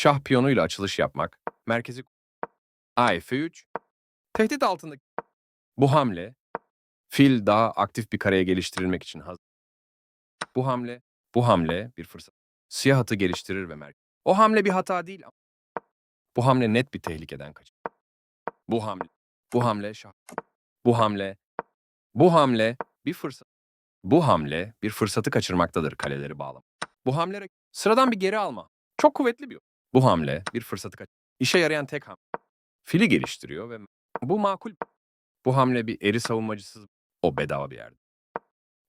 Şah piyonuyla açılış yapmak. Merkezi A F3. Tehdit altındaki bu hamle fil daha aktif bir kareye geliştirilmek için hazır. Bu hamle, bu hamle bir fırsat. Siyah atı geliştirir ve merkez. O hamle bir hata değil ama bu hamle net bir tehlikeden kaçır. Bu hamle, bu hamle şah. Bu hamle, bu hamle bir fırsat. Bu hamle bir fırsatı kaçırmaktadır kaleleri bağlam. Bu hamle sıradan bir geri alma. Çok kuvvetli bir oyun. Bu hamle bir fırsatı kaçır. İşe yarayan tek hamle. Fili geliştiriyor ve bu makul. Bu hamle bir eri savunmacısız o bedava bir yerde.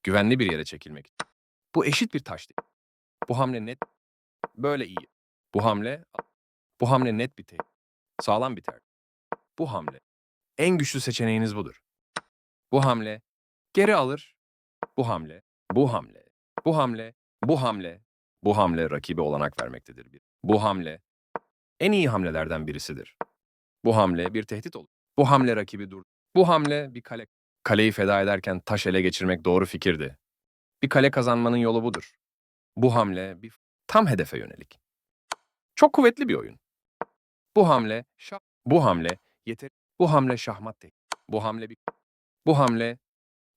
Güvenli bir yere çekilmek. Bu eşit bir taş değil. Bu hamle net. Böyle iyi. Bu hamle bu hamle net bir tehdit. Sağlam biter. Bu hamle. En güçlü seçeneğiniz budur. Bu hamle geri alır. Bu hamle, bu hamle, bu hamle, bu hamle, bu hamle rakibe olanak vermektedir. Bu hamle en iyi hamlelerden birisidir. Bu hamle bir tehdit olur. Bu hamle rakibi dur. Bu hamle bir kale. Kaleyi feda ederken taş ele geçirmek doğru fikirdi. Bir kale kazanmanın yolu budur. Bu hamle bir tam hedefe yönelik. Çok kuvvetli bir oyun. Bu hamle şah. Bu hamle yeter. Bu hamle şahmat değil. Bu hamle bir. Bu hamle.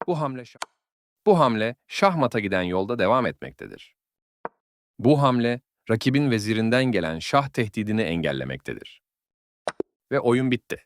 Bu hamle şah. Bu hamle şahmata giden yolda devam etmektedir. Bu hamle rakibin vezirinden gelen şah tehdidini engellemektedir. Ve oyun bitti.